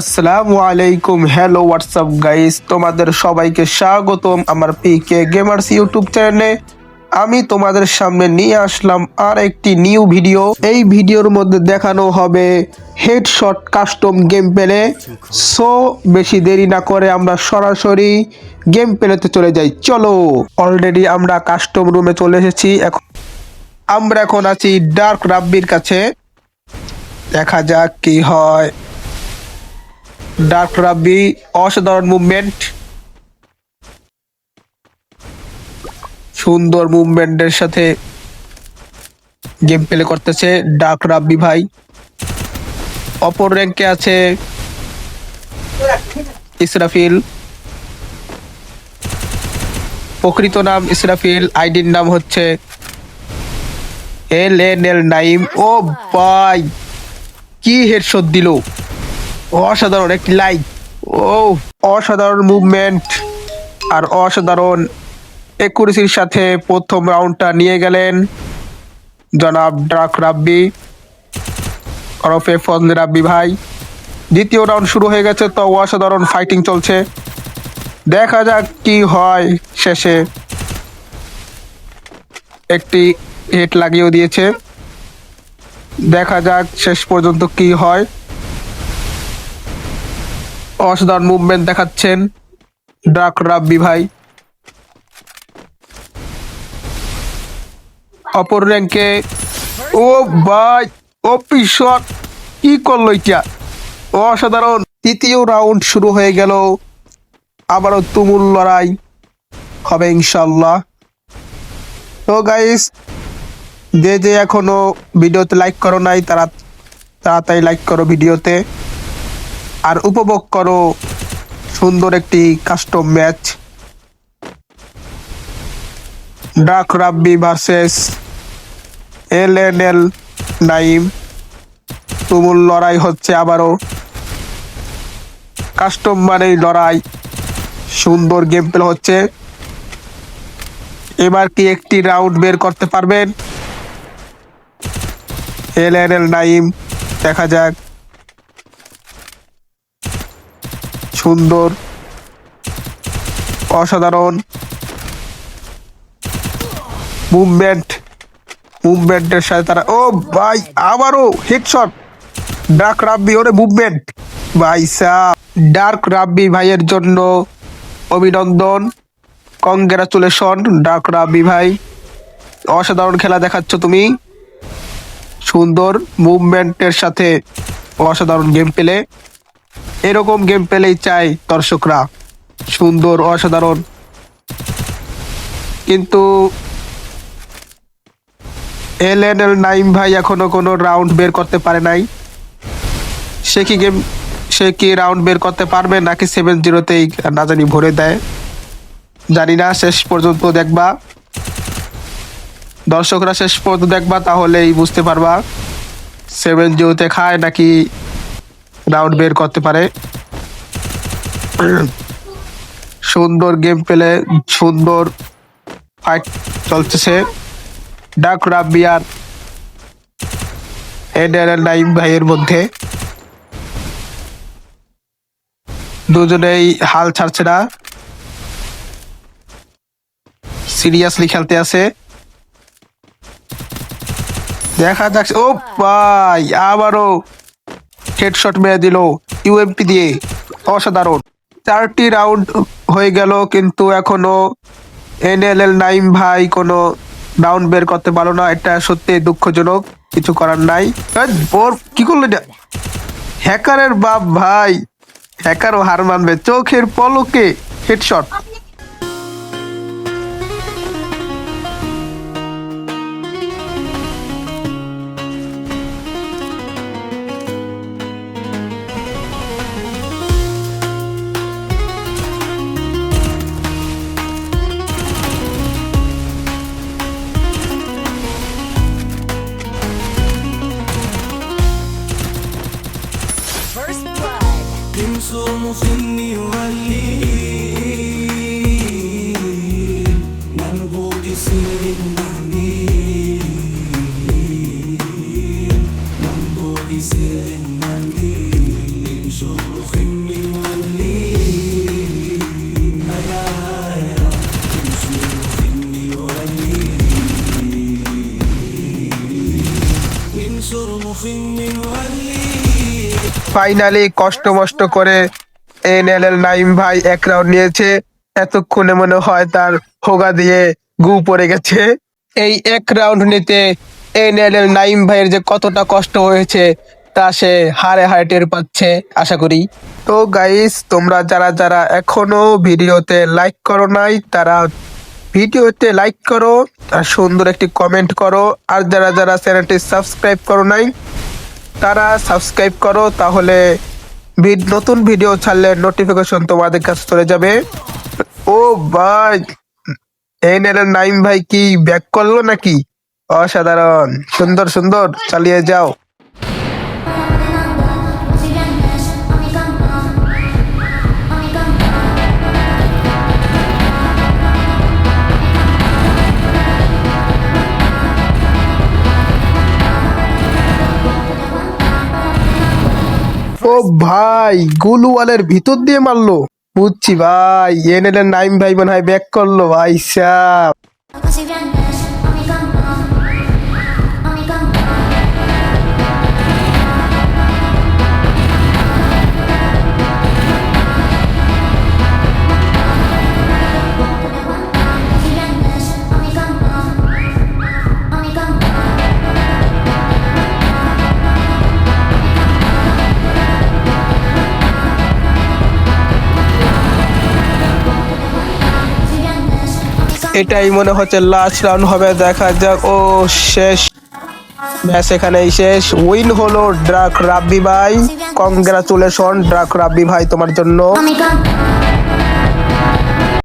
আসসালামু আলাইকুম hello WhatsApp guys তোমাদের সবাইকে স্বাগতম আমার পিকে গেমার্স ইউটিউব চ্যানেলে আমি তোমাদের সামনে নিয়ে আসলাম আর একটি নিউ ভিডিও এই ভিডিওর মধ্যে দেখানো হবে headshot custom game play so বেশি দেরি না করে আমরা সরাসরি গেম প্লেতে চলে যাই। চলো অলরেডি আমরা কাস্টম রুমে চলে এসেছি। এখন আমরা এখন আছি ডার্ক রাব্বির কাছে। দেখা যাক কি হয়। ডার্ক রাব্বি অসাধারণ মুভমেন্ট সুন্দর মুভমেন্টের সাথে গেম প্লে করতেছে ডার্ক রাব্বি ভাই। অপর র্যাঙ্কে আছে ইসরাফিল। প্রকৃত নাম ইসরাফিল আইডির নাম হচ্ছে এল এন এল নাইম ও ভাই, কি হেডশট দিল? অসাধারণ একটি লাইক ও অসাধারণ মুভমেন্ট আর অসাধারণ একুরেসির সাথে প্রথম রাউন্ডটা নিয়ে গেলেন জনাব ড্রাক রাব্বি। ওরফে ফজলে রাব্বি ভাই। দ্বিতীয় রাউন্ড শুরু হয়ে গেছে, তো অসাধারণ ফাইটিং চলছে। দেখা যাক কি হয় শেষে। একটি হেড লাগিয়েও দিয়েছে। দেখা যাক শেষ পর্যন্ত কি হয়। অসাধারণ মুভমেন্ট দেখাচ্ছেন ডাক রাব্বি ভাই। অপর র্যাঙ্কে ও ভাই ওপি শট কি করল এটা? অসাধারণ। তৃতীয় রাউন্ড শুরু হয়ে গেল। আবারও তুমুল লড়াই হবে ইনশাল্লাহ তো গাইস যে যে এখনও ভিডিওতে লাইক করো নাই, তারা তাড়াতাড়ি লাইক করো ভিডিওতে। আর উপভোগ করো সুন্দর একটি custom match dark Rabbi versus L N L Naim তুমুল লড়াই হচ্ছে আবারও। কাস্টম মানেই লড়াই। সুন্দর গেম প্লে হচ্ছে। এবার কি একটি রাউন্ড বের করতে পারবেন? এল এন এল নাইম দেখা যাক। সুন্দর, অসাধারণ। মুভমেন্ট মুভমেন্টের সাথে তারা ও ভাই, আবারও হেডশট ডার্ক রাব্বি ওরে মুভমেন্ট ভাই ডার্ক রাব্বি ভাইয়ের জন্য অভিনন্দন। কংগ্রাচুলেশন ডার্ক রাব্বি ভাই। অসাধারণ খেলা দেখাচ্ছ তুমি। সুন্দর মুভমেন্টের সাথে অসাধারণ গেম পেলে এরকম গেম পেলেই চাই দর্শকরা। সুন্দর, অসাধারণ। কিন্তু এল এন এল নাইম ভাই এখনও কোনো রাউন্ড বের করতে পারে নাই। সে কি গেম সে কি রাউন্ড বের করতে পারবে নাকি সেভেন জিরোতেই না জানি, ভরে দেয়। জানি না, শেষ পর্যন্ত দেখবা। দর্শকরা শেষ পর্যন্ত দেখবা, তাহলেই বুঝতে পারবা। সেভেন জিরোতে খায় নাকি রাউন্ড বের করতে পারে। সুন্দর গেম পেলে সুন্দর ফাইট চলতেছে। ডাক রাবিয়ার এডের নাইম ভাইয়ের মধ্যে। দুজনেই হাল ছাড়ছে না। সিরিয়াসলি খেলতে আছে। দেখা যাচ্ছে ও ভাই, আবারও হেডশট মেরে দিল ইউএমপি দিয়ে। অসাধারণ। চারটি রাউন্ড হয়ে গেল, কিন্তু এখনও এনএলএল নাইম ভাই কোনো রাউন্ড বের করতে পারল না। এটা সত্যি দুঃখজনক, কিছু করার নাই। ওর কি করল এটা? হ্যাকারের বাপ ভাই। হ্যাকারও হার মানবে। চোখের পলকে হেডশট ফাইনালি কষ্ট মষ্ট করে এন এল এল নাইম ভাই এক রাউন্ড নিয়েছে। এতক্ষণে মনে হয় তার হোগা দিয়ে গু পড়ে গেছে। এই এক রাউন্ড নিতে এন এল এল নাইম ভাইয়ের যে কতটা কষ্ট হয়েছে, তা সে হারে হারে টের পাচ্ছে, আশা করি। তো গাইস তোমরা যারা যারা এখনও ভিডিওতে লাইক করো নাই, তারা ভিডিওতে লাইক করো, আর সুন্দর একটি কমেন্ট করো। আর যারা যারা চ্যানেলটি সাবস্ক্রাইব করো নাই তারা সাবস্ক্রাইব করো, তাহলে নতুন ভিডিও ছাড়লে নোটিফিকেশন তোমাদের কাছে চলে যাবে। ও ভাই, এই নেলের নাইম ভাই কি ব্যাক করল নাকি? অসাধারণ, সুন্দর সুন্দর, চালিয়ে যাও। ও ভাই গুলুওয়ালের ভিতর দিয়ে মারলো। বুঝছি ভাই এনএলের নাইম ভাই মনে হয় ব্যাক করল, ভাই সাহ। এটাই মনে হচ্ছে লাস্ট রাউন্ড হবে, দেখা যাক। ও, শেষ। ম্যাচ এখানেই শেষ। উইন হলো ড্রাক রাব্বি ভাই। কংগ্রাচুলেশন ড্রাক রাব্বি ভাই, তোমার জন্য।